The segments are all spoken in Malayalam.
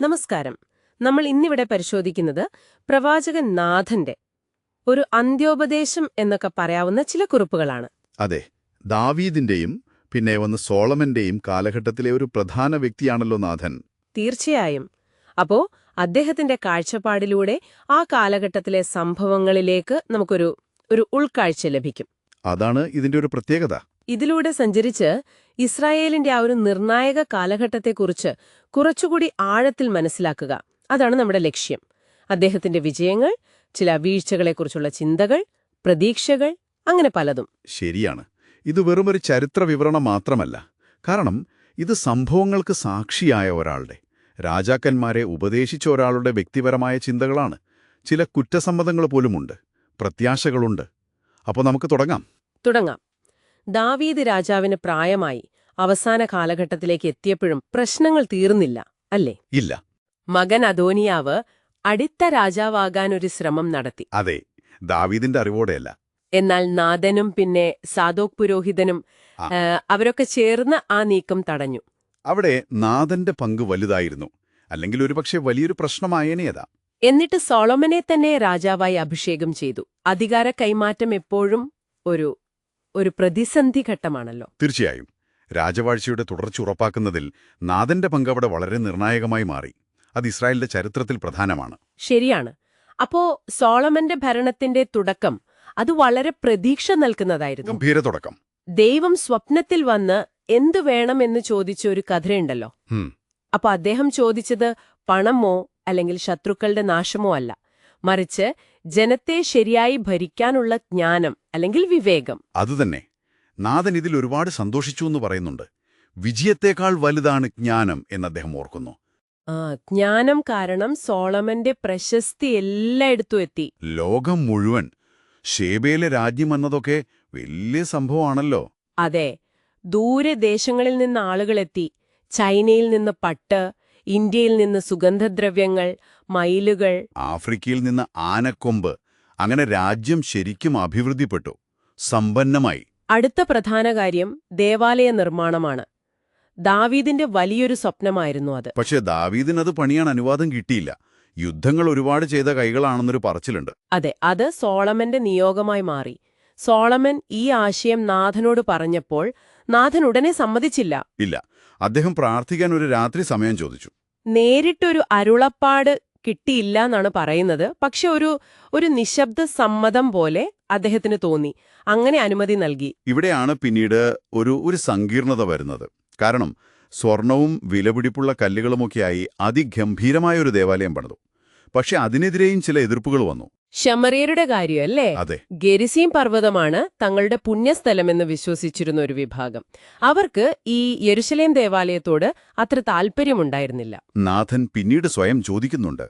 നമസ്കാരം. നമ്മൾ ഇന്നിവിടെ പരിശോധിക്കുന്നത് പ്രവാചകൻ നാഥന്റെ ഒരു അന്ത്യോപദേശം എന്നൊക്കെ പറയാവുന്ന ചില കുറിപ്പുകളാണ്. അതെ ദാവീദിന്റെയും പിന്നെ ഒന്ന് സോളമന്റെയും കാലഘട്ടത്തിലെ ഒരു പ്രധാന വ്യക്തിയാണല്ലോ നാഥൻ. തീർച്ചയായും. അപ്പോ അദ്ദേഹത്തിന്റെ കാഴ്ചപ്പാടിലൂടെ ആ കാലഘട്ടത്തിലെ സംഭവങ്ങളിലേക്ക് നമുക്കൊരു ഒരു ഉൾക്കാഴ്ച ലഭിക്കും. അതാണ് ഇതിന്റെ ഒരു പ്രത്യേകത. ഇതിലൂടെ സഞ്ചരിച്ച് ഇസ്രായേലിന്റെ ആ ഒരു നിർണായക കാലഘട്ടത്തെക്കുറിച്ച് കുറച്ചുകൂടി ആഴത്തിൽ മനസ്സിലാക്കുക. അതാണ് നമ്മുടെ ലക്ഷ്യം. അദ്ദേഹത്തിന്റെ വിജയങ്ങൾ ചില വീഴ്ചകളെക്കുറിച്ചുള്ള ചിന്തകൾ പ്രതീക്ഷകൾ അങ്ങനെ പലതും. ശരിയാണ്. ഇത് വെറുമൊരു ചരിത്ര വിവരണം മാത്രമല്ല. കാരണം ഇത് സംഭവങ്ങൾക്ക് സാക്ഷിയായ ഒരാളുടെ രാജാക്കന്മാരെ ഉപദേശിച്ച ഒരാളുടെ വ്യക്തിപരമായ ചിന്തകളാണ്. ചില കുറ്റസമ്മതങ്ങൾ പോലുമുണ്ട്. പ്രത്യാശകളുണ്ട്. അപ്പോൾ നമുക്ക് തുടങ്ങാം. തുടങ്ങാം. ദാവീദ് രാജാവിന് പ്രായമായി. അവസാന കാലഘട്ടത്തിലേക്ക് എത്തിയപ്പോഴും പ്രശ്നങ്ങൾ തീർന്നില്ല അല്ലേ? ഇല്ല. മകൻ അദോനിയാവ് അടുത്ത രാജാവാകാനൊരു ശ്രമം നടത്തി. അതെ ദാവീദിന്റെ അറിവോടെയല്ല. എന്നാൽ നാഥനും പിന്നെ സാദോക് പുരോഹിതനും അവരൊക്കെ ചേർന്ന് ആ നീക്കം തടഞ്ഞു. അവിടെ നാഥന്റെ പങ്ക് വലുതായിരുന്നു. അല്ലെങ്കിൽ ഒരുപക്ഷെ വലിയൊരു പ്രശ്നമായേനേതാ എന്നിട്ട് സോളമനെ തന്നെ രാജാവായി അഭിഷേകം ചെയ്തു. അധികാര കൈമാറ്റം എപ്പോഴും ഒരു ഒരു പ്രതിസന്ധി ഘട്ടമാണല്ലോ. തീർച്ചയായും. രാജവാഴ്ചയുടെ തുടർച്ച ഉറപ്പാക്കുന്നതിൽ നാഥന്റെ പങ്ക് അവിടെ വളരെ നിർണായകമായി മാറി. അത് ഇസ്രായേലിന്റെ ചരിത്രത്തിൽ പ്രധാനമാണ്. ശരിയാണ്. അപ്പോ സോളമന്റെ ഭരണത്തിന്റെ തുടക്കം അത് വളരെ പ്രതീക്ഷ നൽകുന്നതായിരുന്നു. ഗംഭീര തുടക്കം. ദൈവം സ്വപ്നത്തിൽ വന്ന് എന്തു വേണമെന്ന് ചോദിച്ച ഒരു കഥയുണ്ടല്ലോ. അപ്പൊ അദ്ദേഹം ചോദിച്ചത് പണമോ അല്ലെങ്കിൽ ശത്രുക്കളുടെ നാശമോ അല്ല. മറിച്ച് ജനത്തെ ശരിയായി ഭരിക്കാനുള്ള ജ്ഞാനം അല്ലെങ്കിൽ വിവേകം. അതുതന്നെ നാഥൻ ഇതിൽ ഒരുപാട് സന്തോഷിച്ചു എന്ന് പറയുന്നുണ്ട്. വിജയത്തേക്കാൾ വലുതാണ് ജ്ഞാനം എന്ന് അദ്ദേഹം ഓർക്കുന്നു. ആ ജ്ഞാനം കാരണം സോളമന്റെ പ്രശസ്തി എല്ലായിടത്തും എത്തി. ലോകം മുഴുവൻ. ഷേബയിലെ രാജ്യം എന്നതൊക്കെ വലിയ സംഭവമാണല്ലോ. അതെ. ദൂരദേശങ്ങളിൽ നിന്ന് ആളുകളെത്തി ചൈനയിൽ നിന്ന് പട്ട് ഇന്ത്യയിൽ നിന്ന് സുഗന്ധദ്രവ്യങ്ങൾ മയിലുകൾ. ആഫ്രിക്കയിൽ നിന്ന് ആനക്കൊമ്പ്. അങ്ങനെ രാജ്യം ശരിക്കും അഭിവൃദ്ധിപ്പെട്ടു. സമ്പന്നമായി. അടുത്ത പ്രധാന കാര്യം ദേവാലയ നിർമ്മാണമാണ്. ദാവീദിന്റെ വലിയൊരു സ്വപ്നമായിരുന്നു അത്. പക്ഷേ അത് പണിയാൻ അനുവാദം കിട്ടിയില്ല. യുദ്ധങ്ങൾ ഒരുപാട് ചെയ്ത കൈകളാണെന്നൊരു പറച്ചിലുണ്ട്. അതെ അത് സോളമന്റെ നിയോഗമായി മാറി. സോളമൻ ഈ ആശയം നാഥനോട് പറഞ്ഞപ്പോൾ നാഥൻ ഉടനെ സമ്മതിച്ചില്ല. ഇല്ല അദ്ദേഹം പ്രാർത്ഥിക്കാൻ ഒരു രാത്രി സമയം ചോദിച്ചു. നേരിട്ടൊരു അരുളപ്പാട് കിട്ടിയില്ല എന്നാണ് പറയുന്നത്. പക്ഷെ ഒരു ഒരു നിശബ്ദ സമ്മതം പോലെ അദ്ദേഹത്തിന് തോന്നി. അങ്ങനെ അനുമതി നൽകി. ഇവിടെയാണ് പിന്നീട് ഒരു ഒരു സങ്കീർണത വരുന്നത്. കാരണം സ്വർണവും വിലപിടിപ്പുള്ള കല്ലുകളുമൊക്കെയായി അതിഗംഭീരമായ ഒരു ദേവാലയം പണിതു. പക്ഷെ അതിനെതിരെയും ചില എതിർപ്പുകൾ വന്നു. ശമറിയരുടെ കാര്യമല്ലേ അതെ. ഗെരിസീം പർവതമാണ് തങ്ങളുടെ പുണ്യസ്ഥലമെന്ന് വിശ്വസിച്ചിരുന്ന ഒരു വിഭാഗം. അവർക്ക് ഈ യെരുശലേം ദേവാലയത്തോട് അത്ര താല്പര്യമുണ്ടായിരുന്നില്ല നാഥൻ പിന്നീട് സ്വയം ചോദിക്കുന്നുണ്ട്.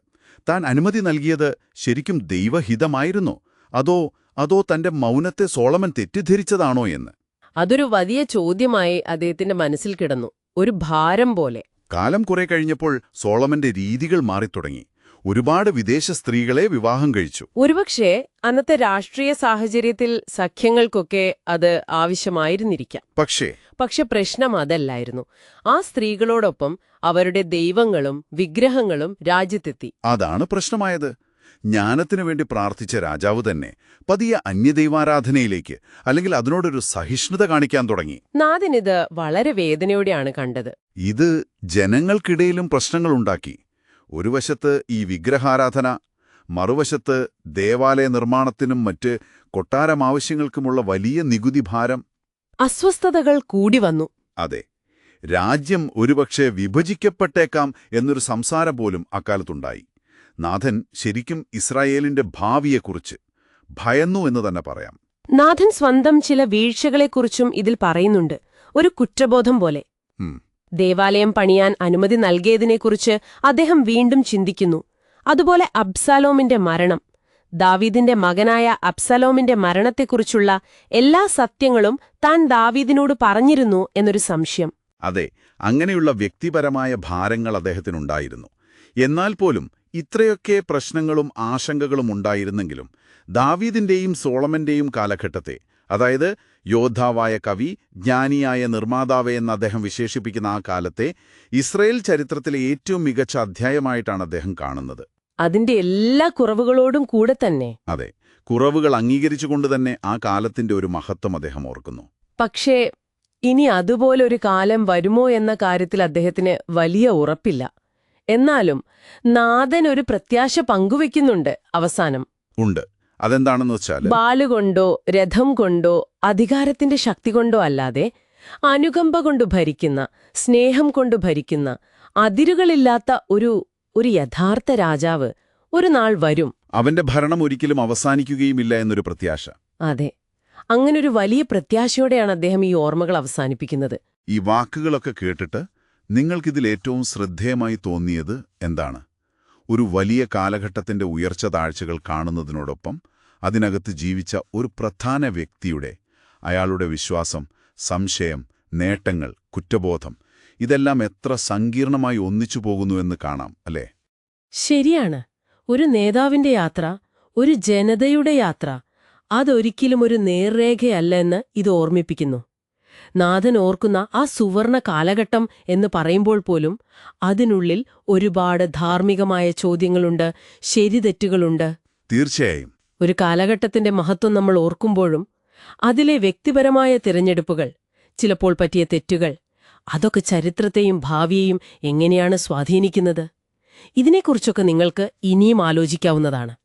താൻ അനുമതി നൽകിയത് ശരിക്കും ദൈവഹിതമായിരുന്നോ? അതോ അതോ തന്റെ മൗനത്തെ സോളമൻ തെറ്റിദ്ധരിച്ചതാണോ എന്ന്? അതൊരു വലിയ ചോദ്യമായി അദ്ദേഹത്തിന്റെ മനസ്സിൽ കിടന്നു. ഒരു ഭാരം പോലെ. കാലം കുറെ കഴിഞ്ഞപ്പോൾ സോളമന്റെ രീതികൾ മാറിത്തുടങ്ങി. ഒരുപാട് വിദേശ സ്ത്രീകളെ വിവാഹം കഴിച്ചു. ഒരുപക്ഷേ അന്നത്തെ രാഷ്ട്രീയ സാഹചര്യത്തിൽ സഖ്യങ്ങൾക്കൊക്കെ അത് ആവശ്യമായിരുന്നിരിക്കാം. പക്ഷേ പക്ഷെ പ്രശ്നം അതല്ലായിരുന്നു. ആ സ്ത്രീകളോടൊപ്പം അവരുടെ ദൈവങ്ങളും വിഗ്രഹങ്ങളും രാജ്യത്തെത്തി. അതാണ് പ്രശ്നമായത്. ജ്ഞാനത്തിനു വേണ്ടി പ്രാർത്ഥിച്ച രാജാവ് തന്നെ പതിയെ അന്യദൈവാരാധനയിലേക്ക് അല്ലെങ്കിൽ അതിനോടൊരു സഹിഷ്ണുത കാണിക്കാൻ തുടങ്ങി. നാദിനിത് വളരെ വേദനയോടെയാണ് കണ്ടത്. ഇത് ജനങ്ങൾക്കിടയിലും പ്രശ്നങ്ങളുണ്ടാക്കി ഒരു വശത്ത് ഈ വിഗ്രഹാരാധന മറുവശത്ത് ദേവാലയ നിർമ്മാണത്തിനും മറ്റ് കൊട്ടാരം ആവശ്യങ്ങൾക്കുമുള്ള വലിയ നികുതി ഭാരം. അസ്വസ്ഥതകൾ കൂടി വന്നു. അതെ രാജ്യം ഒരുപക്ഷെ വിഭജിക്കപ്പെട്ടേക്കാം എന്നൊരു സംസാരം പോലും അക്കാലത്തുണ്ടായി. നാഥൻ ശരിക്കും ഇസ്രായേലിന്റെ ഭാവിയെക്കുറിച്ച് ഭയന്നു എന്ന് തന്നെ പറയാം. നാഥൻ സ്വന്തം ചില വീഴ്ചകളെക്കുറിച്ചും ഇതിൽ പറയുന്നുണ്ട്. ഒരു കുറ്റബോധം പോലെ. ദേവാലയം പണിയാൻ അനുമതി നൽകിയതിനെക്കുറിച്ച് അദ്ദേഹം വീണ്ടും ചിന്തിക്കുന്നു. അതുപോലെ അബ്സാലോമിന്റെ മരണം. ദാവീദിന്റെ മകനായ അബ്സലോമിന്റെ മരണത്തെക്കുറിച്ചുള്ള എല്ലാ സത്യങ്ങളും താൻ ദാവീദിനോട് പറഞ്ഞിരുന്നു എന്നൊരു സംശയം. അതെ അങ്ങനെയുള്ള വ്യക്തിപരമായ ഭാരങ്ങൾ അദ്ദേഹത്തിനുണ്ടായിരുന്നു. എന്നാൽ പോലും ഇത്രയൊക്കെ പ്രശ്നങ്ങളും ആശങ്കകളും ഉണ്ടായിരുന്നെങ്കിലും ദാവീദിന്റെയും സോളമന്റെയും കാലഘട്ടത്തെ അതായത് യോദ്ധാവായ കവി ജ്ഞാനിയായ നിർമ്മാതാവ് എന്ന് അദ്ദേഹം വിശേഷിപ്പിക്കുന്ന ആ കാലത്തെ ഇസ്രയേൽ ചരിത്രത്തിലെ ഏറ്റവും മികച്ച അധ്യായമായിട്ടാണ് അദ്ദേഹം കാണുന്നത്. അതിന്റെ എല്ലാ കുറവുകളോടും കൂടെ തന്നെ. അതെ കുറവുകൾ അംഗീകരിച്ചുകൊണ്ട് തന്നെ ആ കാലത്തിന്റെ ഒരു മഹത്വം അദ്ദേഹം ഓർക്കുന്നു. പക്ഷേ ഇനി അതുപോലൊരു കാലം വരുമോ എന്ന കാര്യത്തിൽ അദ്ദേഹത്തിന് വലിയ ഉറപ്പില്ല. എന്നാലും നാഥൻ ഒരു പ്രത്യാശ പങ്കുവെക്കുന്നുണ്ട് അവസാനം. ഉണ്ട്. അതെന്താണെന്ന് വെച്ചാൽ ബാലുകൊണ്ടോ രഥം കൊണ്ടോ അധികാരത്തിന്റെ ശക്തി കൊണ്ടോ അല്ലാതെ അനുകമ്പ കൊണ്ട് ഭരിക്കുന്ന സ്നേഹം കൊണ്ട് ഭരിക്കുന്ന അതിരുകളില്ലാത്ത ഒരു ഒരു യഥാർത്ഥ രാജാവ് ഒരു നാൾ വരും. അവന്റെ ഭരണം ഒരിക്കലും അവസാനിക്കുകയുമില്ല എന്നൊരു പ്രത്യാശ. അതെ. അങ്ങനൊരു വലിയ പ്രത്യാശയോടെയാണ് അദ്ദേഹം ഈ ഓർമ്മകൾ അവസാനിപ്പിക്കുന്നത്. ഈ വാക്കുകളൊക്കെ കേട്ടിട്ട് നിങ്ങൾക്കിതിൽ ഏറ്റവും ശ്രദ്ധേയമായി തോന്നിയത് എന്താണ്? ഒരു വലിയ കാലഘട്ടത്തിന്റെ ഉയർച്ച താഴ്ചകൾ കാണുന്നതിനോടൊപ്പം അതിനകത്ത് ജീവിച്ച ഒരു പ്രധാന വ്യക്തിയുടെ അയാളുടെ വിശ്വാസം സംശയം നേട്ടങ്ങൾ കുറ്റബോധം ഇതെല്ലാം എത്ര സങ്കീർണമായി ഒന്നിച്ചു പോകുന്നുവെന്ന് കാണാം അല്ലേ? ശരിയാണ്. ഒരു നേതാവിന്റെ യാത്ര ഒരു ജനതയുടെ യാത്ര അതൊരിക്കലും ഒരു നേർരേഖയല്ല എന്ന് ഇത് ഓർമ്മിപ്പിക്കുന്നു. നാഥൻ ഓർക്കുന്ന ആ സുവർണ കാലഘട്ടം എന്ന് പറയുമ്പോൾ പോലും അതിനുള്ളിൽ ഒരുപാട് ധാർമ്മികമായ ചോദ്യങ്ങളുണ്ട് ശരിതെറ്റുകളുണ്ട്. തീർച്ചയായും. ഒരു കാലഘട്ടത്തിന്റെ മഹത്വം നമ്മൾ ഓർക്കുമ്പോഴും അതിലെ വ്യക്തിപരമായ തിരഞ്ഞെടുപ്പുകൾ ചിലപ്പോൾ പറ്റിയ തെറ്റുകൾ അതൊക്കെ ചരിത്രത്തെയും ഭാവിയെയും എങ്ങനെയാണ് സ്വാധീനിക്കുന്നത്? ഇതിനെക്കുറിച്ചൊക്കെ നിങ്ങൾക്ക് ഇനിയും ആലോചിക്കാവുന്നതാണ്.